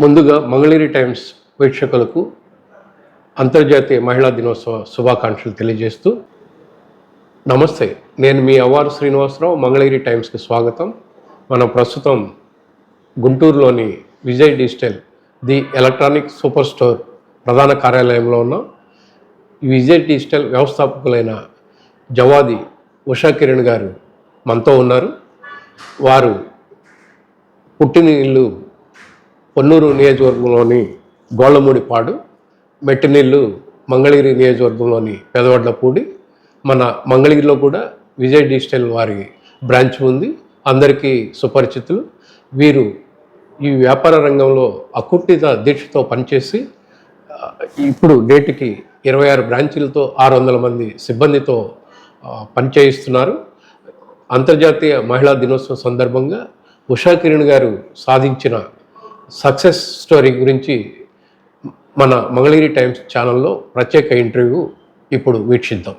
ముందుగా మంగళగిరి టైమ్స్ వీక్షకులకు అంతర్జాతీయ మహిళా దినోత్సవ శుభాకాంక్షలు తెలియజేస్తూ నమస్తే. నేను మీ అవ్వారు శ్రీనివాసరావు మంగళగిరి టైమ్స్కి స్వాగతం. మనం ప్రస్తుతం గుంటూరులోని Vijay digital the electronic super store ప్రధాన కార్యాలయంలో ఉన్నాం విజయ్ డిజిటల్ వ్యవస్థాపకులైన జవాది ఉషా కిరణ్ గారు మనతో ఉన్నారు. వారు పుట్టిన ఇల్లు పొన్నూరు నియోజకవర్గంలోని గోళ్ళమూడిపాడు మెట్టినీళ్ళు మంగళగిరి నియోజకవర్గంలోని పెదవడ్లపూడి మన మంగళగిరిలో కూడా విజయ్ డిజిటల్ వారి బ్రాంచ్ ఉంది. అందరికీ సుపరిచితులు. వీరు ఈ వ్యాపార రంగంలో అకుంఠిత దీక్షతో పనిచేసి ఇప్పుడు నేటికి ఇరవై ఆరు బ్రాంచీలతో ఆరు వందల మంది సిబ్బందితో పనిచేయిస్తున్నారు. అంతర్జాతీయ మహిళా దినోత్సవం సందర్భంగా ఉషా కిరణ్ గారు సాధించిన సక్సెస్ స్టోరీ గురించి మన మంగళగిరి టైమ్స్ ఛానల్లో ప్రత్యేక ఇంటర్వ్యూ ఇప్పుడు వీక్షిద్దాం.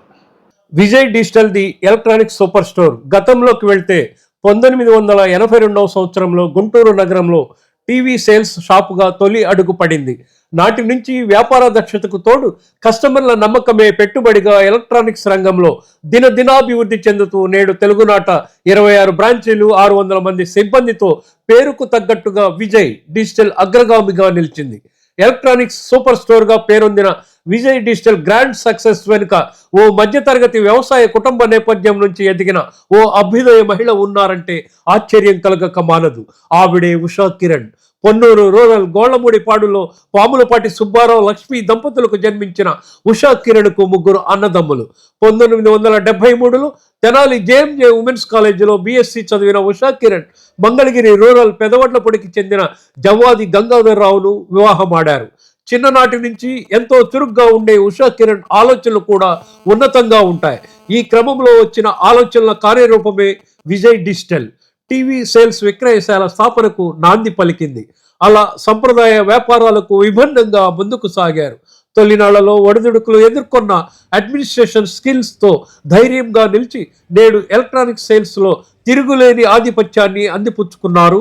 Vijay digital the electronic super store గతంలోకి వెళ్తే పంతొమ్మిది వందల ఎనభై రెండవ సంవత్సరంలో గుంటూరు నగరంలో టీవీ సేల్స్ షాపుగా తొలి అడుగు పడింది. నాటి నుంచి వ్యాపార దక్షతకు తోడు కస్టమర్ల నమ్మకమే పెట్టుబడిగా ఎలక్ట్రానిక్స్ రంగంలో దినదినాభివృద్ధి చెందుతూ నేడు తెలుగునాట ఇరవై ఆరు బ్రాంచీలు ఆరు వందల మంది సిబ్బందితో పేరుకు తగ్గట్టుగా విజయ్ డిజిటల్ అగ్రగామిగా నిలిచింది. ఎలక్ట్రానిక్స్ సూపర్ స్టోర్గా పేరొందిన విజయ్ డిజిటల్ గ్రాండ్ సక్సెస్ వెనుక ఓ మధ్యతరగతి వ్యవసాయ కుటుంబ నేపథ్యం నుంచి ఎదిగిన ఓ అభ్యుదయ మహిళ ఉన్నారంటే ఆశ్చర్యం కలగక మానదు. ఆవిడే ఉషా కిరణ్. పొన్నూరు రూరల్ గోళ్ళమూడిపాడులో పాములపాటి సుబ్బారావు లక్ష్మి దంపతులకు జన్మించిన ఉషా కిరణ్కు ముగ్గురు అన్నదమ్ములు. పంతొమ్మిది వందల డెబ్బై మూడులో తెనాలి జేఎంజే ఉమెన్స్ కాలేజీలో బీఎస్సీ చదివిన ఉషా కిరణ్ మంగళగిరి రూరల్ పెదవడ్లపొడికి చెందిన జవాది గంగాధరరావును వివాహమాడారు. చిన్ననాటి నుంచి ఎంతో చురుగ్గా ఉండే ఉషా కిరణ్ ఆలోచనలు కూడా ఉన్నతంగా ఉంటాయి. ఈ క్రమంలో వచ్చిన ఆలోచనల కార్యరూపమే విజయ్ డిజిటల్. టీవీ సేల్స్ విక్రయశాల స్థాపనకు నాంది పలికింది. అలా సంప్రదాయ వ్యాపారాలకు విభిన్నంగా ముందుకు సాగారు. తొలినాళ్ళలో ఒడిదుడుకులు ఎదుర్కొన్న అడ్మినిస్ట్రేషన్ స్కిల్స్తో ధైర్యంగా నిలిచి నేడు ఎలక్ట్రానిక్ సేల్స్లో తిరుగులేని ఆధిపత్యాన్ని అందిపుచ్చుకున్నారు.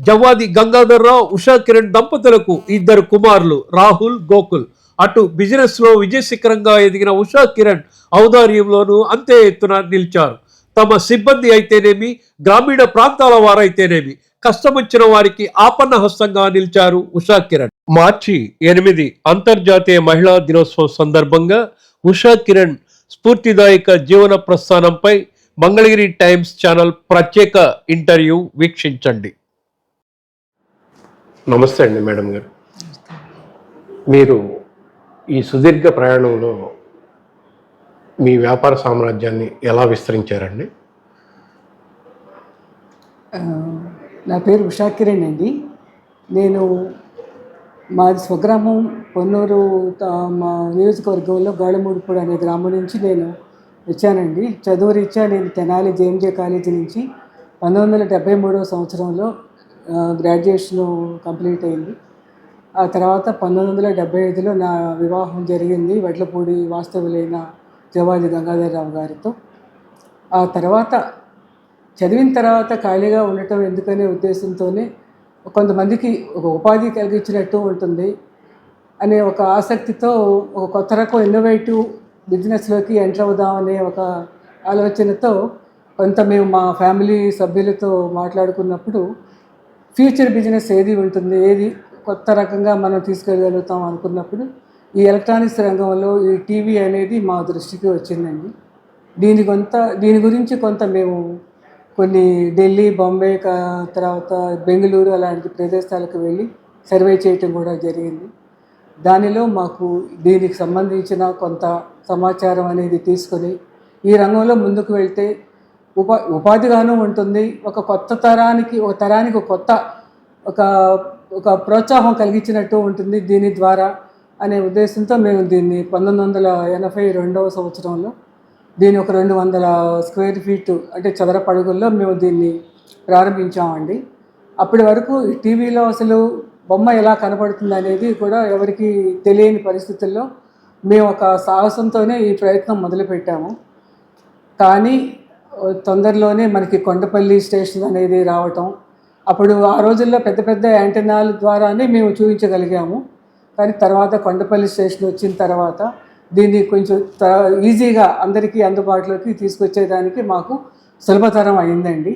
జవాది గంగాధర్రావు ఉషా కిరణ్ దంపతులకు ఇద్దరు కుమారులు రాహుల్ గోకుల్. అటు బిజినెస్లో విజయశిఖరంగా ఎదిగిన ఉషా కిరణ్ ఔదార్యంలోనూ అంతే ఎత్తున నిలిచారు. తమ సిబ్బంది అయితేనేమి గ్రామీణ ప్రాంతాల వారైతేనేమి కష్టమొచ్చిన వారికి ఆపన్న హస్తంగా నిలిచారు ఉషా కిరణ్. మార్చి ఎనిమిది అంతర్జాతీయ మహిళా దినోత్సవం సందర్భంగా ఉషా కిరణ్ స్ఫూర్తిదాయక జీవన ప్రస్థానంపై మంగళగిరి టైమ్స్ ఛానల్ ప్రత్యేక ఇంటర్వ్యూ వీక్షించండి. నమస్తే అండి మేడం గారు. మీరు ఈ సుదీర్ఘ ప్రయాణంలో మీ వ్యాపార సామ్రాజ్యాన్ని ఎలా విస్తరించారండి? నా పేరు ఉషా కిరణ్ అండి. నేను మాది స్వగ్రామం పొన్నూరు మా నియోజకవర్గంలో గాడమూడిపూడి అనే గ్రామం నుంచి నేను వచ్చానండి. చదువు రీత్యా నేను తెనాలి జేఎంజే కాలేజీ నుంచి పంతొమ్మిది వందల డెబ్బై మూడవ సంవత్సరంలో గ్రాడ్యుయేషన్ కంప్లీట్ అయింది. ఆ తర్వాత పంతొమ్మిది వందల డెబ్బై ఐదులో నా వివాహం జరిగింది. వడ్లపూడి వాస్తవులైన జవాజి గంగాధరరావు గారితో. ఆ తర్వాత చదివిన తర్వాత ఖాళీగా ఉండటం ఎందుకనే ఉద్దేశంతోనే కొంతమందికి ఒక ఉపాధి కలిగించినట్టు ఉంటుంది అనే ఒక ఆసక్తితో ఒక కొత్త రకం ఇన్నోవేటివ్ బిజినెస్లోకి ఎంటర్ అవుదామనే ఒక ఆలోచనతో కొంత మేము మా ఫ్యామిలీ సభ్యులతో మాట్లాడుకున్నప్పుడు ఫ్యూచర్ బిజినెస్ ఏది ఉంటుంది ఏది కొత్త రకంగా మనం తీసుకెళ్ళగలుగుతాం అనుకున్నప్పుడు ఈ ఎలక్ట్రానిక్స్ రంగంలో ఈ టీవీ అనేది మా దృష్టికి వచ్చిందండి. దీని కొంత దీని గురించి కొంత మేము కొన్ని ఢిల్లీ బొంబే తర్వాత బెంగళూరు అలాంటి ప్రదేశాలకు వెళ్ళి సర్వే చేయటం కూడా జరిగింది. దానిలో మాకు దీనికి సంబంధించిన కొంత సమాచారం అనేది తీసుకొని ఈ రంగంలో ముందుకు వెళ్తే ఉపా ఉపాధిగాను ఉంటుంది. ఒక కొత్త తరానికి ఒక తరానికి ఒక కొత్త ఒక ఒక ప్రోత్సాహం కలిగించినట్టు ఉంటుంది దీని ద్వారా. అనే ఉద్దేశంతో మేము దీన్ని పంతొమ్మిది వందల ఎనభై రెండవ సంవత్సరంలో దీని ఒక రెండు వందల స్క్వేర్ ఫీట్ అంటే చదరపడుగుల్లో మేము దీన్ని ప్రారంభించామండి. అప్పటి వరకు టీవీలో అసలు బొమ్మ ఎలా కనపడుతుంది అనేది కూడా ఎవరికి తెలియని పరిస్థితుల్లో మేము ఒక సాహసంతోనే ఈ ప్రయత్నం మొదలుపెట్టాము. కానీ తొందరలోనే మనకి కొండపల్లి స్టేషన్ అనేది రావటం అప్పుడు ఆ రోజుల్లో పెద్ద పెద్ద యాంటెనాల ద్వారానే మేము చూపించగలిగాము. కానీ తర్వాత కొండపల్లి స్టేషన్ వచ్చిన తర్వాత దీన్ని కొంచెం త- ఈజీగా అందరికీ అందుబాటులోకి తీసుకొచ్చేదానికి మాకు సులభతరం అయిందండి.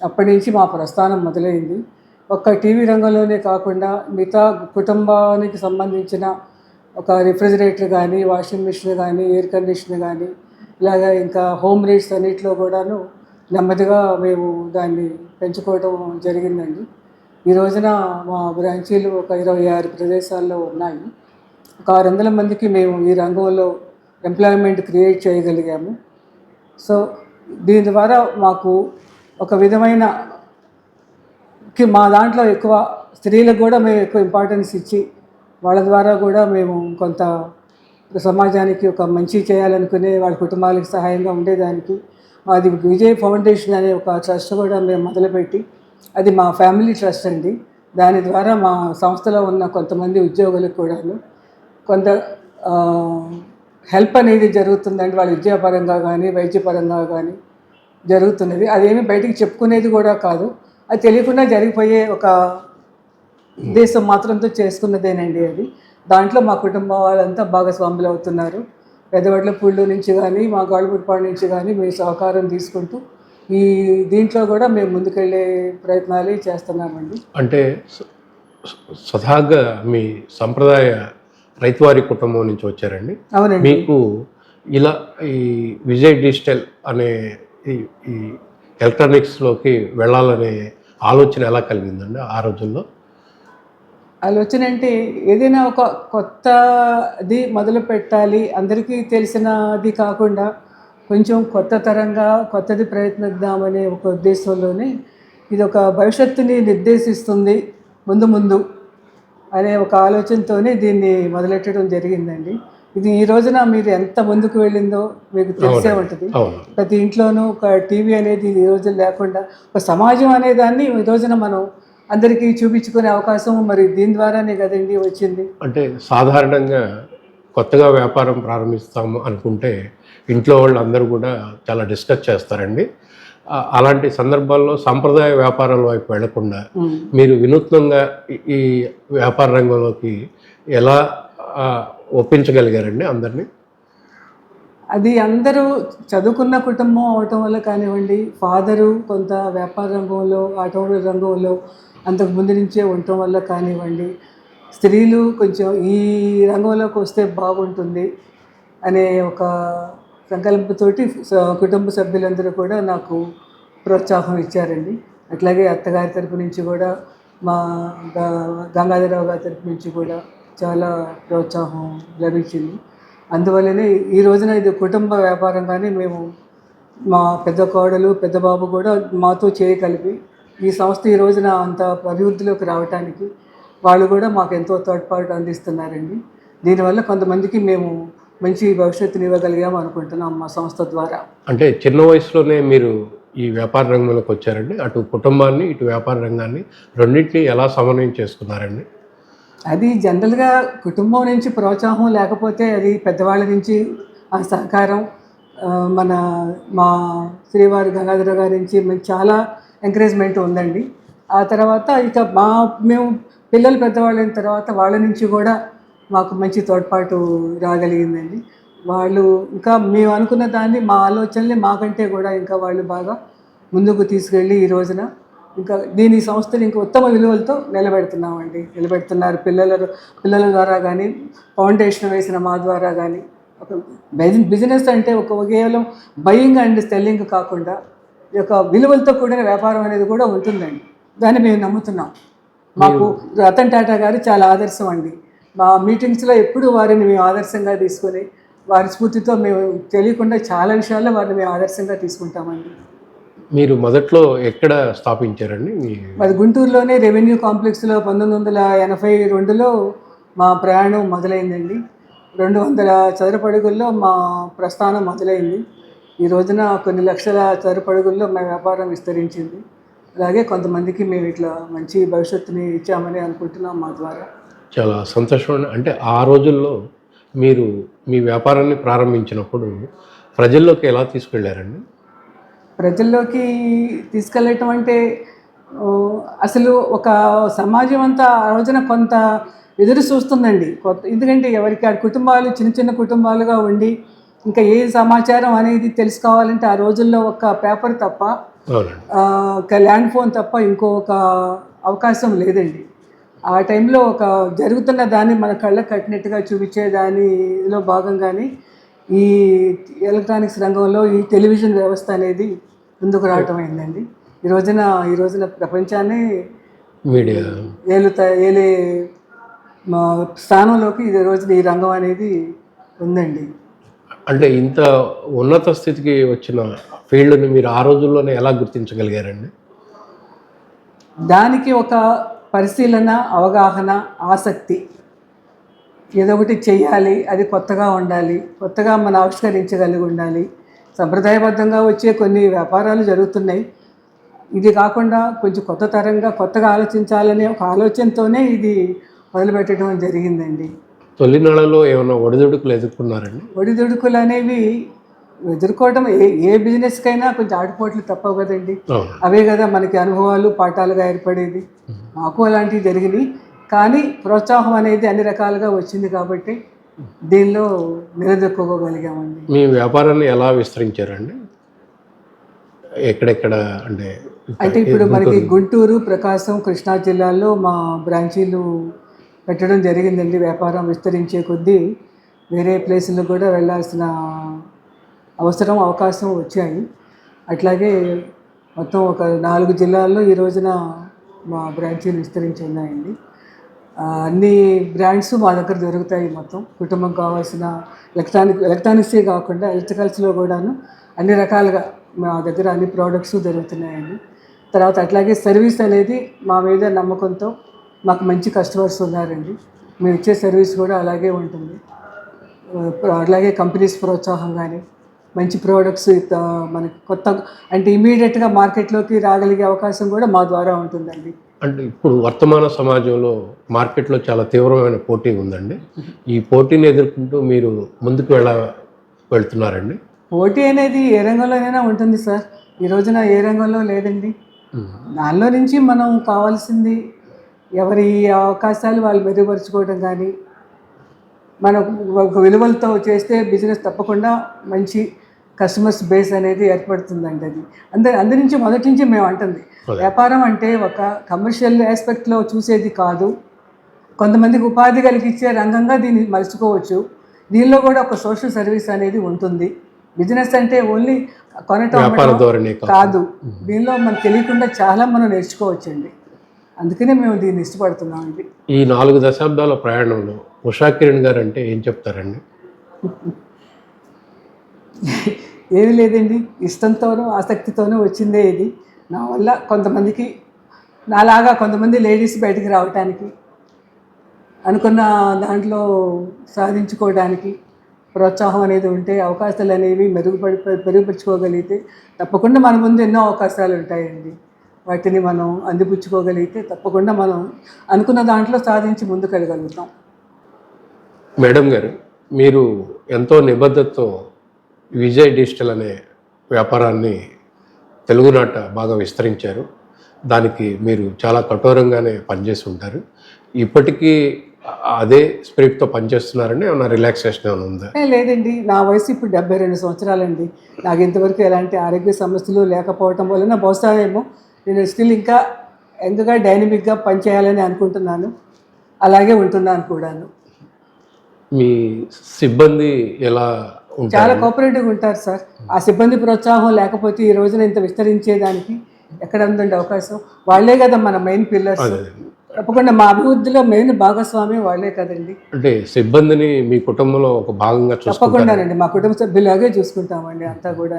అప్పటి నుంచి మా ప్రస్థానం మొదలైంది. ఒక్క టీవీ రంగంలోనే కాకుండా మిగతా కుటుంబానికి సంబంధించిన ఒక రిఫ్రిజిరేటర్ కానీ వాషింగ్ మిషన్ కానీ ఎయిర్ కండిషనర్ కానీ ఇలాగా ఇంకా హోమ్ రేట్స్ అన్నింటిలో కూడాను నెమ్మదిగా మేము దాన్ని పెంచుకోవడం జరిగిందండి. ఈ రోజున మా బ్రాంచీలు ఒక ఇరవై ఆరు ప్రదేశాల్లో ఉన్నాయి. ఒక ఆరు వందల మందికి మేము ఈ రంగంలో ఎంప్లాయ్మెంట్ క్రియేట్ చేయగలిగాము. సో దీని ద్వారా మాకు ఒక విధమైన మా దాంట్లో ఎక్కువ స్త్రీలకు కూడా మేము ఎక్కువ ఇంపార్టెన్స్ ఇచ్చి వాళ్ళ ద్వారా కూడా మేము కొంత సమాజానికి ఒక మంచి చేయాలనుకునే వాళ్ళ కుటుంబాలకు సహాయంగా ఉండేదానికి అది విజయ్ ఫౌండేషన్ అనే ఒక ట్రస్ట్ కూడా మేము మొదలుపెట్టి అది మా ఫ్యామిలీ ట్రస్ట్ అండి. దాని ద్వారా మా సంస్థలో ఉన్న కొంతమంది ఉద్యోగులకు కూడాను కొంత హెల్ప్ అనేది జరుగుతుందండి. వాళ్ళ విద్యాపరంగా కానీ వైద్యపరంగా కానీ జరుగుతున్నది. అదేమి బయటికి చెప్పుకునేది కూడా కాదు. అది తెలియకుండా జరిగిపోయే ఒక దేశం మాత్రంతో చేసుకున్నదేనండి అది. దాంట్లో మా కుటుంబం వాళ్ళంతా భాగస్వాములు అవుతున్నారు పెద్దవడ్ల పుళ్ళు నుంచి కానీ మా గాడుపుట్పాడు నుంచి కానీ మీ సహకారం తీసుకుంటూ ఈ దీంట్లో కూడా మేము ముందుకెళ్ళే ప్రయత్నాలు చేస్తున్నామండి. అంటే స్వతహాగా మీ సంప్రదాయ రైతువారి కుటుంబం నుంచి వచ్చారండి. అవునండి. మీకు ఇలా ఈ విజయ్ డిజిటల్ అనే ఈ ఈ ఎలక్ట్రానిక్స్లోకి వెళ్ళాలనే ఆలోచన ఎలా కలిగిందండి ఆ రోజుల్లో? ఆలోచన అంటే ఏదైనా ఒక కొత్తది మొదలు పెట్టాలి అందరికీ తెలిసినది కాకుండా కొంచెం కొత్త తరంగా కొత్తది ప్రయత్నిద్దామనే ఒక ఉద్దేశంలోనే ఇది ఒక భవిష్యత్తుని నిర్దేశిస్తుంది ముందు ముందు అనే ఒక ఆలోచనతోనే దీన్ని మొదలెట్టడం జరిగిందండి. ఇది ఈ రోజున మీరు ఎంత ముందుకు వెళ్ళిందో మీకు తెలిసే ఉంటుంది. ప్రతి ఇంట్లోనూ ఒక టీవీ అనేది ఈ రోజు లేకుండా ఒక సమాజం అనే దాన్ని ఈ రోజున మనం అందరికీ చూపించుకునే అవకాశం మరి దీని ద్వారానే కదండి వచ్చింది. అంటే సాధారణంగా కొత్తగా వ్యాపారం ప్రారంభిస్తాము అనుకుంటే ఇంట్లో వాళ్ళు అందరూ కూడా చాలా డిస్కస్ చేస్తారండి అలాంటి సందర్భాల్లో సాంప్రదాయ వ్యాపారాల వైపు వెళ్ళకుండా. మీరు వినూత్నంగా ఈ- వ్యాపార రంగంలోకి ఎలా ఒప్పించగలిగారండి అందరినీ అది అందరూ చదువుకున్న కుటుంబం అవటం వల్ల కానివ్వండి ఫాదరు కొంత వ్యాపార రంగంలో ఆటోమొబైల్ రంగంలో అంతకు ముందు నుంచే ఉండటం వల్ల కానివ్వండి స్త్రీలు కొంచెం ఈ రంగంలోకి వస్తే బాగుంటుంది అనే ఒక సంకల్పంతోటి కుటుంబ సభ్యులందరూ కూడా నాకు ప్రోత్సాహం ఇచ్చారండి. అట్లాగే అత్తగారి తరపు నుంచి కూడా మా గ- గంగాధరరావు గారి తరపు నుంచి కూడా చాలా ప్రోత్సాహం లభించింది. అందువల్లనే ఈ రోజున ఇది కుటుంబ వ్యాపారంగానే మేము మా పెద్ద కోడలు పెద్ద బాబు కూడా మాతో చేయి కలిపి ఈ సంస్థ ఈ రోజున అంత అభివృద్ధిలోకి రావటానికి వాళ్ళు కూడా మాకు ఎంతో తోడ్పాటు అందిస్తున్నారండి. దీనివల్ల కొంతమందికి మేము మంచి భవిష్యత్తుని ఇవ్వగలిగాము అనుకుంటున్నాం మా సంస్థ ద్వారా. అంటే చిన్న వయసులోనే మీరు ఈ వ్యాపార రంగంలోకి వచ్చారండి. అటు కుటుంబాన్ని ఇటు వ్యాపార రంగాన్ని రెండింటినీ ఎలా సమన్వయం చేసుకున్నారండి? అది జనరల్గా కుటుంబం నుంచి ప్రోత్సాహం లేకపోతే అది పెద్దవాళ్ళ నుంచి ఆ సహకారం మన మా శ్రీవారి గంగాధర గారి నుంచి చాలా ఎంకరేజ్మెంట్ ఉందండి. ఆ తర్వాత ఇక మా మేము పిల్లలు పెద్దవాళ్ళైన తర్వాత వాళ్ళ నుంచి కూడా మాకు మంచి తోడ్పాటు రాగలిగిందండి. వాళ్ళు ఇంకా మేము అనుకున్న దాన్ని మా ఆలోచనల్ని మాకంటే కూడా ఇంకా వాళ్ళు బాగా ముందుకు తీసుకెళ్ళి ఈ రోజున ఇంకా దీని సంస్థని ఇంకా ఉత్తమ విలువలతో నిలబెడుతున్నామండి. నిలబెడుతున్నారు. పిల్లల పిల్లల ద్వారా కానీ ఫౌండేషన్ వేసిన మా ద్వారా కానీ ఒక బిజ- బిజినెస్ అంటే ఒక కేవలం బయింగ్ అండ్ సెల్లింగ్ కాకుండా ఈ యొక్క విలువలతో కూడిన వ్యాపారం అనేది కూడా ఉంటుందండి. దాన్ని మేము నమ్ముతున్నాం. మాకు రతన్ టాటా గారు చాలా ఆదర్శం అండి. మా మీటింగ్స్లో ఎప్పుడు వారిని మేము ఆదర్శంగా తీసుకొని వారి స్ఫూర్తితో మేము తెలియకుండా చాలా విషయాల్లో వారిని మేము ఆదర్శంగా తీసుకుంటామండి. మీరు మొదట్లో ఎక్కడ స్థాపించారండి? మాది గుంటూరులోనే రెవెన్యూ కాంప్లెక్స్లో పంతొమ్మిది వందల ఎనభై రెండులో మా ప్రయాణం మొదలైందండి. రెండు వందల చదరపడుగుల్లో మా ప్రస్థానం మొదలైంది. ఈ రోజున కొన్ని లక్షల చదరపడుగుల్లో మా వ్యాపారం విస్తరించింది. అలాగే కొంతమందికి మేము ఇట్లా మంచి భవిష్యత్తుని ఇచ్చామని అనుకుంటున్నాం మా ద్వారా. చాలా సంతోషం. అంటే ఆ రోజుల్లో మీరు మీ వ్యాపారాన్ని ప్రారంభించినప్పుడు ప్రజల్లోకి ఎలా తీసుకెళ్ళారండి? ప్రజల్లోకి తీసుకెళ్ళటం అంటే అసలు ఒక సమాజం అంతా ఆ రోజున కొంత ఎదురు చూస్తుందండి. కొత్త ఎందుకంటే ఎవరికి ఆ కుటుంబాలు చిన్న చిన్న కుటుంబాలుగా ఉండి ఇంకా ఏ సమాచారం అనేది తెలుసుకోవాలంటే ఆ రోజుల్లో ఒక పేపర్ తప్ప ఒక ల్యాండ్ ఫోన్ తప్ప ఇంకొక అవకాశం లేదండి. ఆ టైంలో ఒక జరుగుతున్న దాన్ని మన కళ్ళకు కట్టినట్టుగా చూపించే దానిలో భాగంగానే ఈ ఎలక్ట్రానిక్స్ రంగంలో ఈ టెలివిజన్ వ్యవస్థ అనేది ముందుకు రావటం అయిందండి. ఈ రోజున ఈ రోజున ప్రపంచాన్ని మీడియా ఏలుత ఏలే మా స్థానంలోకి ఈ రోజున ఈ రంగం అనేది ఉందండి. అంటే ఇంత ఉన్నత స్థితికి వచ్చిన ఫీల్డ్ని మీరు ఆ రోజుల్లోనే ఎలా గుర్తించగలిగారండి? దానికి ఒక పరిశీలన అవగాహన ఆసక్తి. ఏదో ఒకటి చెయ్యాలి అది కొత్తగా ఉండాలి కొత్తగా మనం ఆవిష్కరించగలిగి ఉండాలి. సంప్రదాయబద్ధంగా వచ్చే కొన్ని వ్యాపారాలు జరుగుతున్నాయి. ఇది కాకుండా కొంచెం కొత్త తరంగా కొత్తగా ఆలోచించాలనే ఒక ఆలోచనతోనే ఇది మొదలుపెట్టడం జరిగిందండి. తొలినాళ్ళలో ఏమైనా ఒడిదుడుకులు ఎదుర్కొన్నారండి? ఒడిదుడుకులు అనేవి ఎదుర్కోవడం ఏ ఏ బిజినెస్కైనా కొంచెం ఆటుపోట్లు తప్పవు కదండి. అవే కదా మనకి అనుభవాలు పాఠాలుగా ఏర్పడేది మాకు అలాంటివి జరిగినాయి కానీ ప్రోత్సాహం అనేది అన్ని రకాలుగా వచ్చింది కాబట్టి దీనిలో నిలదొక్కుకోగలిగామండి. మీ వ్యాపారాన్ని ఎలా విస్తరించారండి? ఎక్కడెక్కడ అంటే అంటే ఇప్పుడు మనకి గుంటూరు? ప్రకాశం కృష్ణా జిల్లాల్లో మా బ్రాంచీలు పెట్టడం జరిగిందండి వ్యాపారం విస్తరించే కొద్దీ. వేరే ప్లేసులకు కూడా వెళ్ళాల్సిన అవసరం అవకాశం వచ్చాయి. అట్లాగే మొత్తం ఒక నాలుగు జిల్లాల్లో ఈ రోజున మా బ్రాంచీలు విస్తరించి ఉన్నాయండి అన్ని బ్రాండ్స్ మా దగ్గర దొరుకుతాయి మొత్తం. కుటుంబం కావాల్సిన ఎలక్ట్రానిక్ ఎలక్ట్రానిక్సే కాకుండా ఎలక్ట్రికల్స్లో కూడాను అన్ని రకాలుగా మా దగ్గర అన్ని ప్రోడక్ట్స్ దొరుకుతున్నాయండి. తర్వాత అట్లాగే సర్వీస్ అనేది మా మీద నమ్మకంతో మాకు మంచి కస్టమర్స్ ఉన్నారండి. మేము ఇచ్చే సర్వీస్ కూడా అలాగే ఉంటుంది. అలాగే కంపెనీస్ ప్రోత్సాహం కానీ మంచి ప్రోడక్ట్స్ మనకి కొత్త అంటే ఇమీడియట్గా మార్కెట్లోకి రాగలిగే అవకాశం కూడా మా ద్వారా ఉంటుందండి. అంటే ఇప్పుడు వర్తమాన సమాజంలో మార్కెట్లో చాలా తీవ్రమైన పోటీ ఉందండి. ఈ పోటీని ఎదుర్కొంటూ మీరు ముందుకు వెళ్ళ వెళ్తున్నారండి? పోటీ అనేది ఏ రంగంలోనైనా ఉంటుంది సార్. ఈ రోజున ఏ రంగంలో లేదండి. దానిలో నుంచి మనం కావాల్సింది ఎవరి అవకాశాలు వాళ్ళు మెరుగుపరుచుకోవడం కానీ మనం ఒక విలువలతో చేస్తే బిజినెస్ తప్పకుండా మంచి కస్టమర్స్ బేస్ అనేది ఏర్పడుతుందండి అది. అందరి అందరి నుంచి మొదటి నుంచి మేము అంటుంది. వ్యాపారం అంటే ఒక కమర్షియల్ ఆస్పెక్ట్లో చూసేది కాదు. కొంతమందికి ఉపాధి కలిగించే రంగంగా దీన్ని మలుచుకోవచ్చు. దీనిలో కూడా ఒక సోషల్ సర్వీస్ అనేది ఉంటుంది. బిజినెస్ అంటే ఓన్లీ కొనటం. కాదు. దీనిలో మనకు తెలియకుండా చాలా మనం నేర్చుకోవచ్చండి. అందుకనే మేము దీన్ని ఇష్టపడుతున్నామండి ఈ నాలుగు దశాబ్దాల ప్రయాణంలో ఉషా కిరణ్ గారు అంటే ఏం చెప్తారండి? ఏమీ లేదండి. ఇష్టంతోనూ ఆసక్తితోనూ వచ్చిందే ఇది. నా వల్ల కొంతమందికి నాలాగా కొంతమంది లేడీస్ బయటికి రావటానికి అనుకున్న దాంట్లో సాధించుకోవడానికి ప్రోత్సాహం అనేది ఉంటే అవకాశాలు అనేవి మెరుగుపడి మెరుగుపరుచుకోగలిగితే తప్పకుండా మన ముందు ఎన్నో అవకాశాలు ఉంటాయండి. వాటిని మనం అందిపుచ్చుకోగలిగితే తప్పకుండా మనం అనుకున్న దాంట్లో సాధించి ముందుకెళ్ళగలుగుతాం. మేడం గారు మీరు ఎంతో నిబద్ధతతో విజయ్ డిజిటల్ అనే వ్యాపారాన్ని తెలుగునాట బాగా విస్తరించారు. దానికి మీరు చాలా కఠోరంగానే పనిచేసి ఉంటారు ఇప్పటికీ అదే స్పిరిట్తో పనిచేస్తున్నారని ఏమైనా రిలాక్సేషన్ ఏమైనా ఉందా? లేదండి. నా వయసు ఇప్పుడు డెబ్బై రెండు సంవత్సరాలండి. నాకు ఇంతవరకు ఎలాంటి ఆరోగ్య సమస్యలు లేకపోవటం వలన బహుశా ఏమో నేను స్టిల్ ఇంకా యంగ్గా డైనమిక్గా పనిచేయాలని అనుకుంటున్నాను. అలాగే ఉంటున్నాను కూడాను. మీ సిబ్బంది ఎలా చాలా కోఆపరేటివ్గా ఉంటారు సార్ ఆ సిబ్బంది ప్రోత్సాహం లేకపోతే ఈ రోజున ఇంత విస్తరించేదానికి ఎక్కడ ఉందండి అవకాశం? వాళ్ళే కదా మన మెయిన్ పిల్లర్స్ తప్పకుండా మా అభివృద్ధిలో మెయిన్ భాగస్వామి వాళ్ళే కదండి. అంటే సిబ్బందిని మీ కుటుంబంలో ఒక భాగంగా చూసుకుంటారు. తప్పకుండానండి. మా కుటుంబ సభ్యులాగే చూసుకుంటామండి అంతా కూడా.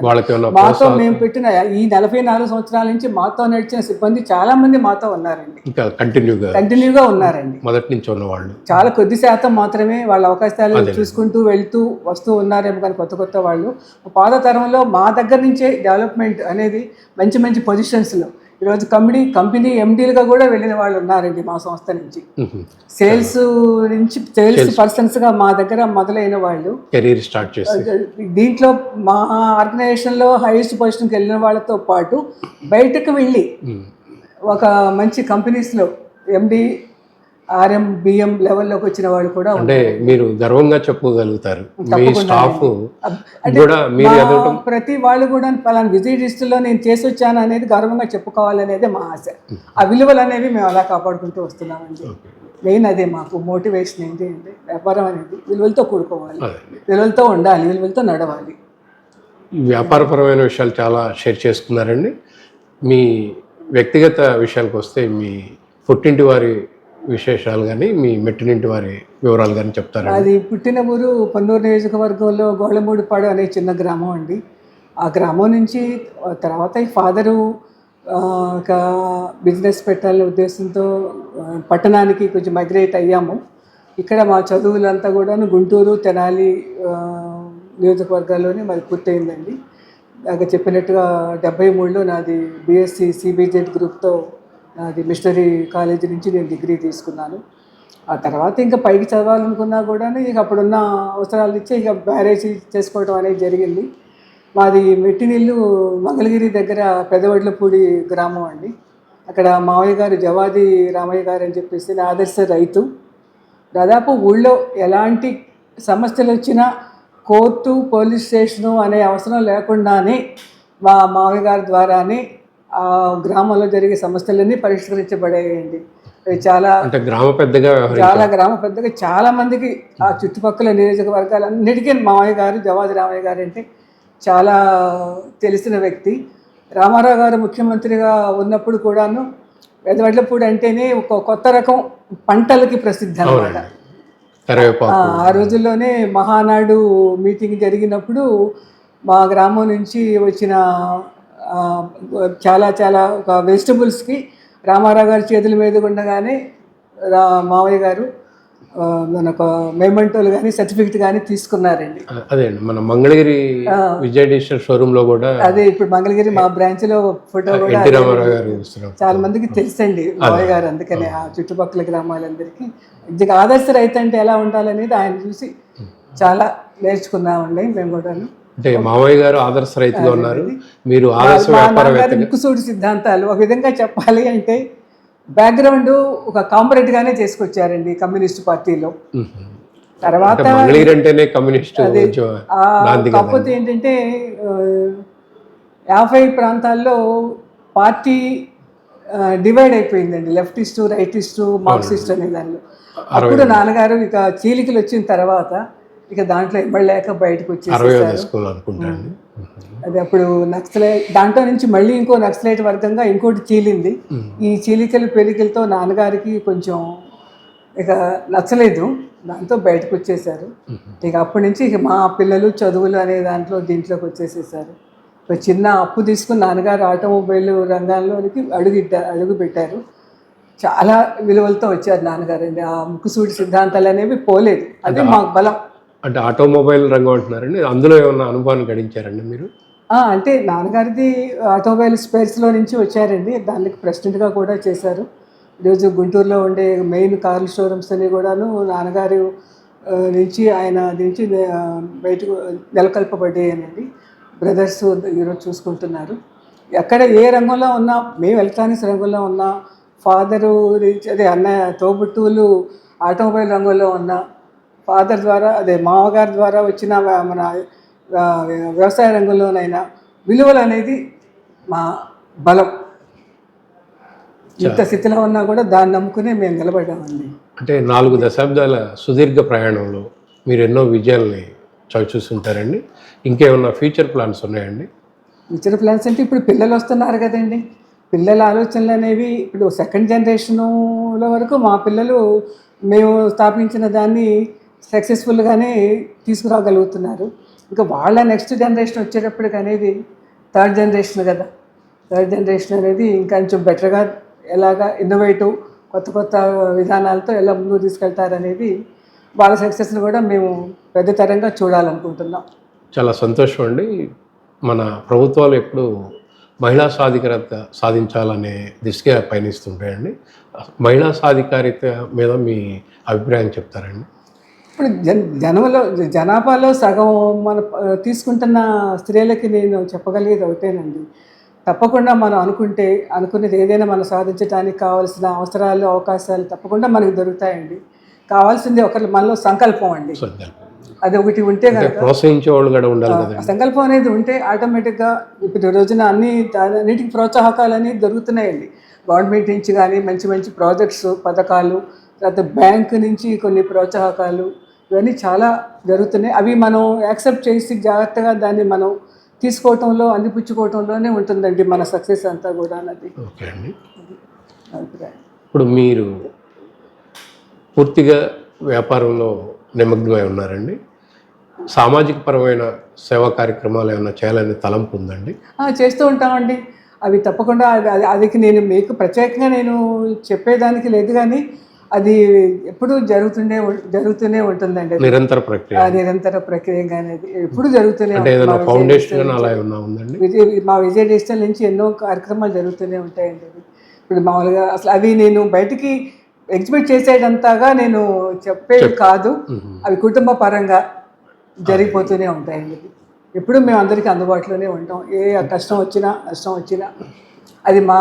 మాతో మేము పెట్టిన ఈ నలభై నాలుగు సంవత్సరాల నుంచి మాతో నడిచిన సిబ్బంది చాలా మంది మాతో ఉన్నారండి. ఇంకా కంటిన్యూగా కంటిన్యూగా ఉన్నారండి. మొదటి నుంచి ఉన్నవాళ్ళు చాలా కొద్ది శాతం మాత్రమే వాళ్ళ అవకాశాలు చూసుకుంటూ వెళ్తూ వస్తూ ఉన్నారేమో కానీ కొత్త కొత్త వాళ్ళు. పాత తరంలో మా దగ్గర నుంచే డెవలప్మెంట్ అనేది మంచి మంచి పొజిషన్స్లో ఈరోజు కంపెనీ కంపెనీ ఎండీలుగా కూడా వెళ్ళిన వాళ్ళు ఉన్నారండి మా సంస్థ నుంచి. సేల్స్ నుంచి సేల్స్ పర్సన్స్గా మా దగ్గర మొదలైన వాళ్ళు కెరీర్ స్టార్ట్ చేసి దీంట్లో మా ఆర్గనైజేషన్లో హైయెస్ట్ పొజిషన్కి వెళ్ళిన వాళ్ళతో పాటు బయటకు వెళ్ళి. ఒక మంచి కంపెనీస్లో ఎండి ఆర్ఎం బిఎం లెవెల్లోకి వచ్చిన వాళ్ళు కూడా అంటే మీరు గర్వంగా చెప్పుకోగలుగుతారు. మీ స్టాఫ్ కూడా మీరు ప్రతి వాళ్ళు కూడా పలానా విజిట్ లిస్టులో నేను చేసి వచ్చాను అనేది గర్వంగా చెప్పుకోవాలనేది మా ఆశ. ఆ విలువలు అనేవి మేము అలా కాపాడుకుంటూ వస్తున్నామండి. మెయిన్ అదే మాకు మోటివేషన్ ఏంటి అంటే వ్యాపారం అనేది విలువలతో కూడుకోవాలి. విలువలతో ఉండాలి విలువలతో నడవాలి. వ్యాపారపరమైన విషయాలు చాలా షేర్ చేసుకున్నారండి. మీ వ్యక్తిగత విషయాలకు వస్తే మీ పుట్టింటి వారి విశేషాలు కానీ మీ మెట్టినింటి వారి వివరాలు కానీ చెప్తారా? అది పుట్టిన ఊరు పన్నూరు నియోజకవర్గంలో గోళ్ళమూడిపాడు అనే చిన్న గ్రామం అండి. ఆ గ్రామం నుంచి తర్వాత ఈ ఫాదరు ఒక బిజినెస్ పెట్టాలనే ఉద్దేశంతో పట్టణానికి కొంచెం మైగ్రేట్ అయ్యాము. ఇక్కడ మా చదువులంతా కూడాను గుంటూరు తెనాలి నియోజకవర్గాల్లోనే మరి పూర్తయిందండి. నాకు చెప్పినట్టుగా డెబ్బై మూడులో నాది బీఎస్సీ సిబిజెడ్ గ్రూప్తో నాది మిషనరీ కాలేజీ నుంచి నేను డిగ్రీ తీసుకున్నాను. ఆ తర్వాత ఇంకా పైకి చదవాలనుకున్నా కూడా ఇక అప్పుడున్న అవసరాలు ఇచ్చి ఇక మ్యారేజ్ చేసుకోవడం అనేది జరిగింది. మాది మెట్టినిల్లు మంగళగిరి దగ్గర పెదవడ్లపూడి గ్రామం అండి. అక్కడ మావయ్య గారు జవాది రామయ్య గారు అని చెప్పేసి ఆదర్శ రైతు. దాదాపు ఊళ్ళో ఎలాంటి సమస్యలు వచ్చినా కోర్టు పోలీస్ స్టేషను అనే అవసరం లేకుండానే మా మామయ్య గారి ద్వారానే ఆ గ్రామంలో జరిగే సమస్యలన్నీ పరిష్కరించబడేయండి. చాలా అంటే గ్రామ పెద్దగా చాలా గ్రామ పెద్దగా చాలా మందికి ఆ చుట్టుపక్కల నియోజకవర్గాలన్నిటికీ మామయ్య గారు జవాది రామయ్య గారు అంటే చాలా తెలిసిన వ్యక్తి. రామారావు గారు ముఖ్యమంత్రిగా ఉన్నప్పుడు కూడాను వెదవడ్లపూడి అంటేనే ఒక కొత్త రకం పంటలకి ప్రసిద్ధి అనమాట ఆ రోజుల్లోనే మహానాడు మీటింగ్ జరిగినప్పుడు మా గ్రామం నుంచి వచ్చిన చాలా చాలా ఒక వెజిటబుల్స్కి రామారావు గారి చేతుల మీద ఉండగానే రా మావయ్య గారు మనకు మెమెంటోలు కానీ సర్టిఫికెట్ కానీ తీసుకున్నారండి. అదే అండి. మన మంగళగిరి విజయ డిజిటల్ షోరూమ్లో కూడా అదే ఇప్పుడు మంగళగిరి మా బ్రాంచ్లో ఫోటో కూడా ఎన్టీ రామారావు గారు ఇస్తున్నారు చాలా మందికి తెలుసండి మావయ్య గారు అందుకనే ఆ. చుట్టుపక్కల గ్రామాలందరికీ. ఆదర్శ రైతు అంటే ఎలా ఉండాలనేది ఆయన చూసి చాలా నేర్చుకున్నామండి మేము కూడాను. అంటే మామయ్య గారు ఆదర్శ రైతుగా ఉన్నారు. మీరు ఆదర్శ వ్యాపారవేత్త ముక్కుసూడి సిద్ధాంతాలు ఒక విధంగా చెప్పాలి అంటే బ్యాక్గ్రౌండ్ ఒక కామ్రేడ్ గానే చేసుకొచ్చారండి కమ్యూనిస్ట్ పార్టీలో. తర్వాత కమ్యూనిస్ట్ కాకపోతే ఏంటంటే యాభై ప్రాంతాల్లో పార్టీ డివైడ్ అయిపోయిందండి. లెఫ్టిస్టు రైటిస్టు మార్క్సిస్ట్ అనే దానిలో. అప్పుడు నాన్నగారు ఇక చీలికలు వచ్చిన తర్వాత ఇక దాంట్లో ఇవ్వలేక బయటకు వచ్చేసి అది అప్పుడు నక్సలైట్ దాంట్లో నుంచి మళ్ళీ ఇంకో నక్సలైట్ వర్గంగా ఇంకోటి చీలింది. ఈ చీలికలు పెరికలతో నాన్నగారికి కొంచెం ఇక నచ్చలేదు. దాంతో బయటకు వచ్చేసారు. ఇక అప్పటి నుంచి ఇక మా పిల్లలు చదువులు అనే దాంట్లో దీంట్లోకి వచ్చేసేసారు. ఒక చిన్న అప్పు తీసుకుని నాన్నగారు ఆటోమొబైల్ రంగంలోనికి అడుగు అడుగు పెట్టారు చాలా విలువలతో వచ్చారు నాన్నగారు. అండి ఆ ముక్కుసూడి సిద్ధాంతాలు అనేవి పోలేదు. అది మాకు బలం. అంటే ఆటోమొబైల్ రంగం అంటున్నారండి. అందులో ఏమన్నా అనుభవాన్ని గడించారండి మీరు? అంటే నాన్నగారిది ఆటోమొబైల్ స్పేర్స్లో నుంచి వచ్చారండి. దానికి ప్రెసిడెంట్గా కూడా చేశారు. ఈరోజు గుంటూరులో ఉండే మెయిన్ కార్ల షోరూమ్స్ అన్ని కూడాను నాన్నగారు నుంచి ఆయన నుంచి బయటకు నెలకొల్పబడ్డాయనండి. బ్రదర్స్ ఈరోజు చూసుకుంటున్నారు. ఎక్కడ ఏ రంగంలో ఉన్నా మేము ఎలక్ట్రానిక్స్ రంగంలో ఉన్నా ఫాదరు అదే అన్న తోబుట్టువులు ఆటోమొబైల్ రంగంలో ఉన్న ఫాదర్ ద్వారా అదే మామగారి ద్వారా వచ్చిన మన వ్యవసాయ రంగంలోనైనా విలువలు అనేది మా బలం. ఇంత స్థితిలో ఉన్నా కూడా దాన్ని నమ్ముకునే మేము నిలబడ్డామండి. అంటే నాలుగు దశాబ్దాల సుదీర్ఘ ప్రయాణంలో మీరు ఎన్నో విజయాల్ని చూస్తుంటారండి ఇంకేమన్నా ఫ్యూచర్ ప్లాన్స్ ఉన్నాయండి? ఫ్యూచర్ ప్లాన్స్ అంటే ఇప్పుడు పిల్లలు వస్తున్నారు కదండి. పిల్లల ఆలోచనలు అనేవి ఇప్పుడు సెకండ్ జనరేషన్ల వరకు మా పిల్లలు మేము స్థాపించిన దాన్ని సక్సెస్ఫుల్గానే తీసుకురాగలుగుతున్నారు. ఇంకా వాళ్ళ నెక్స్ట్ జనరేషన్ వచ్చేటప్పటికి అనేది థర్డ్ జనరేషన్ కదా. థర్డ్ జనరేషన్ అనేది ఇంకా కొంచెం బెటర్గా ఎలాగా ఇన్నోవేటివ్ కొత్త కొత్త విధానాలతో ఎలా ముందుకు తీసుకెళ్తారనేది వాళ్ళ సక్సెస్ని కూడా మేము పెద్ద తరంగా చూడాలనుకుంటున్నాం. చాలా సంతోషం అండి. మన ప్రభుత్వాలు ఎప్పుడు మహిళా సాధికారత సాధించాలనే దిశగా పయనిస్తుంటాయండి. మహిళా సాధికారిత మీద మీ అభిప్రాయం చెప్తారండి. ఇప్పుడు జన్ జనంలో జనాభాలో సగం మన తీసుకుంటున్న స్త్రీలకి నేను చెప్పగలిగేది ఒకటేనండి. తప్పకుండా మనం అనుకుంటే అనుకునేది ఏదైనా మనం సాధించడానికి కావాల్సిన అవసరాలు అవకాశాలు తప్పకుండా మనకి దొరుకుతాయండి. కావాల్సింది ఒకరి మనలో సంకల్పం అండి. అది ఒకటి ఉంటే ప్రోత్సహించే వాళ్ళు కూడా ఉండాలి సంకల్పం అనేది ఉంటే ఆటోమేటిక్గా ఇప్పుడు రోజున అన్ని అన్నిటికీ ప్రోత్సాహకాలు అనేవి దొరుకుతున్నాయండి. గవర్నమెంట్ నుంచి కానీ మంచి మంచి ప్రాజెక్ట్స్ పథకాలు తర్వాత బ్యాంక్ నుంచి కొన్ని ప్రోత్సాహకాలు ఇవన్నీ చాలా జరుగుతున్నాయి. అవి మనం యాక్సెప్ట్ చేసి జాగ్రత్తగా దాన్ని మనం తీసుకోవటంలో అందిపుచ్చుకోవటంలోనే ఉంటుందండి మన సక్సెస్ అంతా కూడా అన్నది. ఓకే అండి. అభిప్రాయం. ఇప్పుడు మీరు పూర్తిగా వ్యాపారంలో నిమగ్నమై ఉన్నారండి. సామాజిక పరమైన సేవా కార్యక్రమాలు ఏమైనా చేయాలనే తలంపు ఉందండి? చేస్తూ ఉంటామండి. అవి తప్పకుండా అది నేను మీకు ప్రత్యేకంగా నేను చెప్పేదానికి లేదు కానీ అది ఎప్పుడూ జరుగుతూనే ఉం- జరుగుతూనే ఉంటుందండి. నిరంతర ప్రక్రియ నిరంతర ప్రక్రియ అనేది ఎప్పుడు జరుగుతూనే ఉంటుంది. మా విజయ డిజిటల్ నుంచి ఎన్నో కార్యక్రమాలు జరుగుతూనే ఉంటాయండి ఇప్పుడు మామూలుగా అసలు అవి నేను బయటికి ఎగ్జిబిట్ చేసేటంతగా నేను చెప్పేది కాదు. అవి కుటుంబ పరంగా జరిగిపోతూనే ఉంటాయండి. ఎప్పుడు మేము అందరికీ అందుబాటులోనే ఉంటాం ఏ కష్టం వచ్చినా నష్టం వచ్చినా అది మా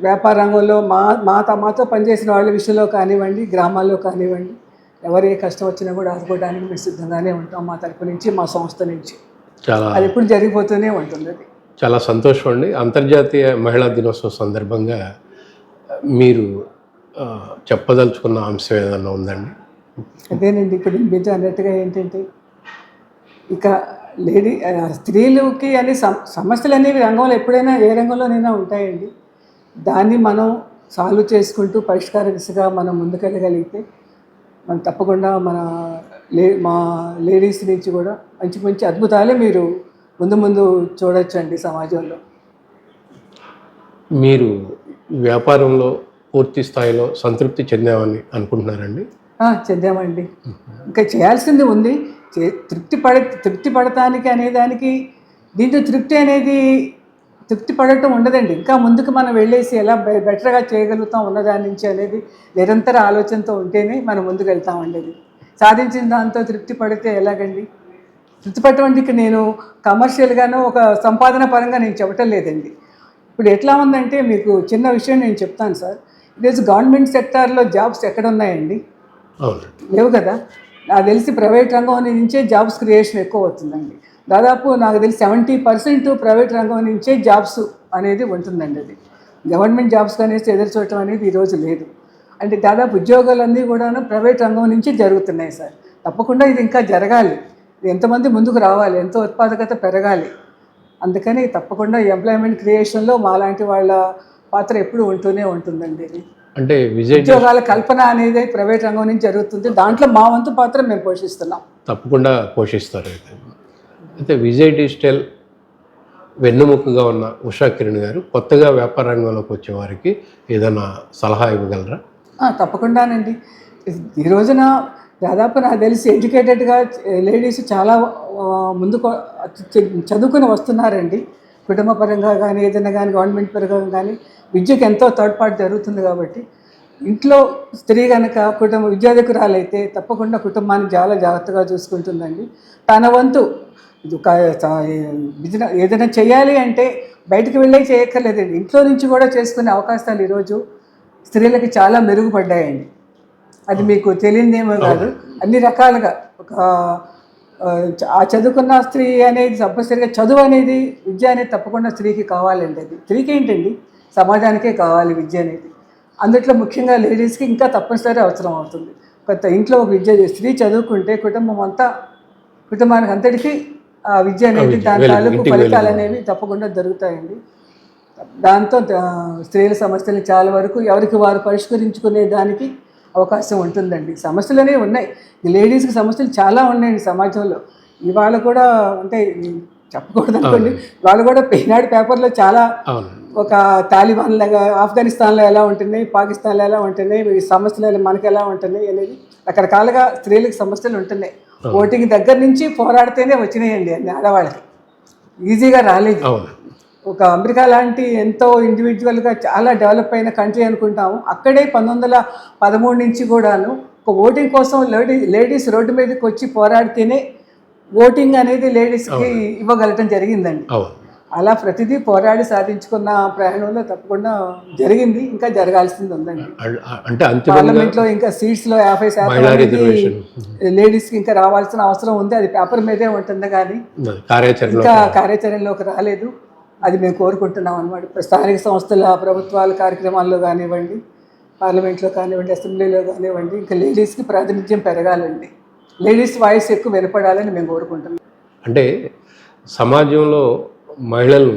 వ్యాపార రంగంలో మా మా మాతో పనిచేసిన వాళ్ళ విషయంలో కానివ్వండి గ్రామాల్లో కానివ్వండి ఎవరు ఏ కష్టం వచ్చినా కూడా ఆదుకోవడానికి మేము సిద్ధంగానే ఉంటాం మా తరపు నుంచి మా సంస్థ నుంచి. చాలా అది ఎప్పుడు జరిగిపోతూనే ఉంటుంది. అది చాలా సంతోషం అండి. అంతర్జాతీయ మహిళా దినోత్సవం సందర్భంగా మీరు చెప్పదలుచుకున్న అంశం ఏదైనా ఉందండి? అదేనండి ఇప్పుడు మీతో అన్నట్టుగా ఏంటంటే ఇక లేడీ స్త్రీలకి అనే సమ- సమస్యలు అనేవి రంగంలో ఎప్పుడైనా ఏ రంగంలోనైనా ఉంటాయండి. దాన్ని మనం సాల్వ్ చేసుకుంటూ పరిష్కార దిశగా మనం ముందుకెళ్ళగలిగితే మనం తప్పకుండా మన లే మా లేడీస్ నుంచి కూడా మంచి మంచి అద్భుతాలే మీరు ముందు ముందు చూడొచ్చండి సమాజంలో. మీరు వ్యాపారంలో పూర్తి స్థాయిలో సంతృప్తి చెందామని అనుకుంటున్నారండి? చెందామండి. ఇంకా చేయాల్సింది ఉంది. తృప్తి పడ తృప్తి పడటానికి అనేదానికి దీంట్లో తృప్తి అనేది తృప్తి పడటం ఉండదండి. ఇంకా ముందుకు మనం వెళ్ళేసి ఎలా బె- బెటర్గా చేయగలుగుతాం ఉన్నదాని నుంచి అనేది నిరంతర ఆలోచనతో ఉంటేనే మనం ముందుకు వెళ్తామండి అది. సాధించిన దాంతో తృప్తి పడితే ఎలాగండి? తృప్తి పడటం నేను కమర్షియల్గానో ఒక సంపాదన పరంగా నేను చెప్పటం లేదండి. ఇప్పుడు ఎట్లా ఉందంటే మీకు చిన్న విషయం నేను చెప్తాను సార్. ఈరోజు గవర్నమెంట్ సెక్టార్లో జాబ్స్ ఎక్కడ ఉన్నాయండి లేవు కదా? నాకు తెలిసి ప్రైవేట్ రంగం నుంచే జాబ్స్ క్రియేషన్ ఎక్కువ అవుతుందండి. దాదాపు నాకు తెలిసి సెవెంటీ పర్సెంట్ ప్రైవేట్ రంగం నుంచే జాబ్స్ అనేది ఉంటుందండి అది. గవర్నమెంట్ జాబ్స్ అనేసి ఎదురు చూడటం అనేది ఈరోజు లేదు. అంటే దాదాపు ఉద్యోగాలన్నీ కూడాను ప్రైవేట్ రంగం నుంచి జరుగుతున్నాయి సార్. తప్పకుండా ఇది ఇంకా జరగాలి. ఎంతమంది ముందుకు రావాలి ఎంతో ఉత్పాదకత పెరగాలి. అందుకని తప్పకుండా ఎంప్లాయ్మెంట్ క్రియేషన్లో మాలాంటి వాళ్ళ పాత్ర ఎప్పుడు ఉంటూనే ఉంటుందండి ఇది. అంటే విజయ్ ఉద్యోగాల కల్పన అనేది ప్రైవేట్ రంగం నుంచి జరుగుతుంది. దాంట్లో మా వంతు పాత్ర మేము పోషిస్తున్నాం. తప్పకుండా పోషిస్తారు అయితే విజయ్ డిజిటల్ వెన్నుముక్కుగా ఉన్న ఉషా కిరణ్ గారు కొత్తగా వ్యాపార రంగంలోకి వచ్చే వారికి ఏదైనా సలహా ఇవ్వగలరా? తప్పకుండానండి. ఈ రోజున దాదాపు నాకు తెలిసి ఎడ్యుకేటెడ్గా లేడీస్ చాలా ముందుకు చదువుకుని వస్తున్నారండి. కుటుంబ పరంగా కానీ ఏదైనా కానీ గవర్నమెంట్ పరంగా కానీ విద్యకు ఎంతో తోడ్పాటు జరుగుతుంది కాబట్టి ఇంట్లో స్త్రీ కనుక కుటుంబ విద్యాధికురాలైతే తప్పకుండా కుటుంబాన్ని చాలా జాగ్రత్తగా చూసుకుంటుందండి. తన వంతు బిజినెస్ ఏదైనా చేయాలి అంటే బయటకు వెళ్ళే చేయక్కర్లేదండి. ఇంట్లో నుంచి కూడా చేసుకునే అవకాశాలు ఈరోజు స్త్రీలకి చాలా మెరుగుపడ్డాయండి. అది మీకు తెలియదేమో కాదు. అన్ని రకాలుగా ఒక ఆ, చదువుకున్న స్త్రీ అనేది తప్పనిసరిగా చదువు అనేది విద్య అనేది తప్పకుండా స్త్రీకి కావాలండి అది. స్త్రీకి ఏంటండి? సమాజానికే కావాలి విద్య అనేది. అందుట్లో ముఖ్యంగా లేడీస్కి ఇంకా తప్పనిసరి అవసరం అవుతుంది. కొత్త ఇంట్లో ఒక విద్య స్త్రీ చదువుకుంటే కుటుంబం అంతా కుటుంబానికి అంతటికీ విద్య అనేది దాని తాలూకు ఫలితాలు అనేవి తప్పకుండా దొరుకుతాయండి దాంతో స్త్రీల సమస్యలు చాలా వరకు ఎవరికి వారు పరిష్కరించుకునే దానికి అవకాశం ఉంటుందండి. సమస్యలనే ఉన్నాయి. ఈ లేడీస్కి సమస్యలు చాలా ఉన్నాయండి సమాజంలో. ఇవాళ కూడా అంటే చెప్పకూడదు అనుకోండి వాళ్ళు కూడా ఈనాడు పేపర్లో చాలా ఒక తాలిబాన్ లాగా ఆఫ్ఘనిస్తాన్లో ఎలా ఉంటున్నాయి పాకిస్తాన్లో ఎలా ఉంటున్నాయి ఈ సమస్యలు మనకి ఎలా ఉంటున్నాయి అనేది రకరకాలుగా స్త్రీలకు సమస్యలు ఉంటున్నాయి. ఓటింగ్ దగ్గర నుంచి పోరాడితేనే వచ్చినాయండి అన్ని ఆడవాళ్ళకి. ఈజీగా రాలేదు ఒక అమెరికా లాంటి ఎంతో ఇండివిజువల్గా చాలా డెవలప్ అయిన కంట్రీ అనుకుంటాము. అక్కడే పంతొమ్మిది వందల పదమూడు నుంచి కూడాను ఒక ఓటింగ్ కోసం లేడీ లేడీస్ రోడ్డు మీదకి వచ్చి పోరాడితేనే ఓటింగ్ అనేది లేడీస్కి ఇవ్వగలటం జరిగిందండి. అవును. అలా ప్రతిదీ పోరాడి సాధించుకున్న ప్రయాణంలో తప్పకుండా జరిగింది ఇంకా జరగాల్సింది ఉందండి. అంటే పార్లమెంట్లో ఇంకా సీట్స్లో యాభై శాతం లేడీస్కి ఇంకా రావాల్సిన అవసరం ఉంది అది పేపర్ మీదే ఉంటుంది కానీ ఇంకా కార్యాచరణలోకి రాలేదు అది మేము కోరుకుంటున్నాం అనమాట స్థానిక సంస్థల ప్రభుత్వాల కార్యక్రమాల్లో కానివ్వండి పార్లమెంట్లో కానివ్వండి అసెంబ్లీలో కానివ్వండి ఇంకా లేడీస్కి ప్రాతినిధ్యం పెరగాలండి. లేడీస్ వాయిస్ ఎక్కువ వినపడాలని మేము కోరుకుంటున్నాం. అంటే సమాజంలో మహిళలు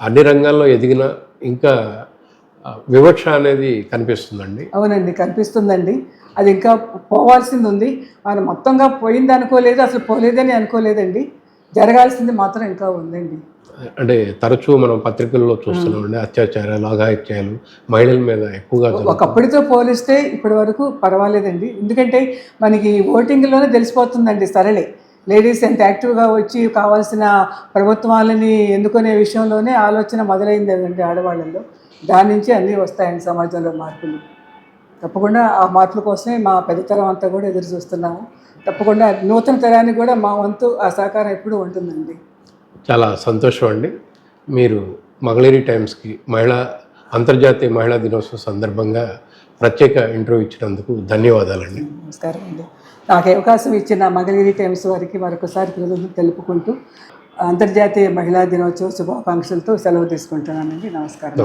అన్ని రంగాల్లో ఎదిగిన ఇంకా వివక్ష అనేది కనిపిస్తుందండి. అవునండి కనిపిస్తుందండి. అది ఇంకా పోవాల్సింది ఉంది మనం మొత్తంగా పోయింది అనుకోలేదు అసలు పోలేదని అనుకోలేదండి. జరగాల్సింది మాత్రం ఇంకా ఉందండి. అంటే తరచూ మనం పత్రికల్లో చూస్తున్నామండి అత్యాచారాలు అఘాయిత్యాలు మహిళల మీద ఎక్కువగా. ఒకప్పటితో పోలిస్తే ఇప్పటి వరకు పర్వాలేదండి. ఎందుకంటే మనకి ఓటింగ్లోనే తెలిసిపోతుందండి సరళే. లేడీస్ ఎంత యాక్టివ్గా వచ్చి కావాల్సిన ప్రభుత్వాలని ఎన్నుకునే విషయంలోనే ఆలోచన మొదలైంది అండి ఆడవాళ్ళల్లో. దాని నుంచి అన్నీ వస్తాయండి సమాజంలో మార్పులు. తప్పకుండా ఆ మార్పుల కోసమే మా పెద్దతరం అంతా కూడా ఎదురు చూస్తున్నాము. తప్పకుండా నూతన తరానికి కూడా మా వంతు ఆ సహకారం ఎప్పుడూ ఉంటుందండి. చాలా సంతోషం అండి. మీరు మంగళగిరి టైమ్స్కి మహిళా అంతర్జాతీయ మహిళా దినోత్సవం సందర్భంగా ప్రత్యేక ఇంటర్వ్యూ ఇచ్చినందుకు ధన్యవాదాలండి. నమస్కారం అండి. నాకు అవకాశం ఇచ్చిన మంగళగిరి టైమ్స్ వారికి మరొకసారి కృతజ్ఞతలు తెలుపుకుంటూ అంతర్జాతీయ మహిళా దినోత్సవ శుభాకాంక్షలతో సెలవు తీసుకుంటున్నానండి. నమస్కారం.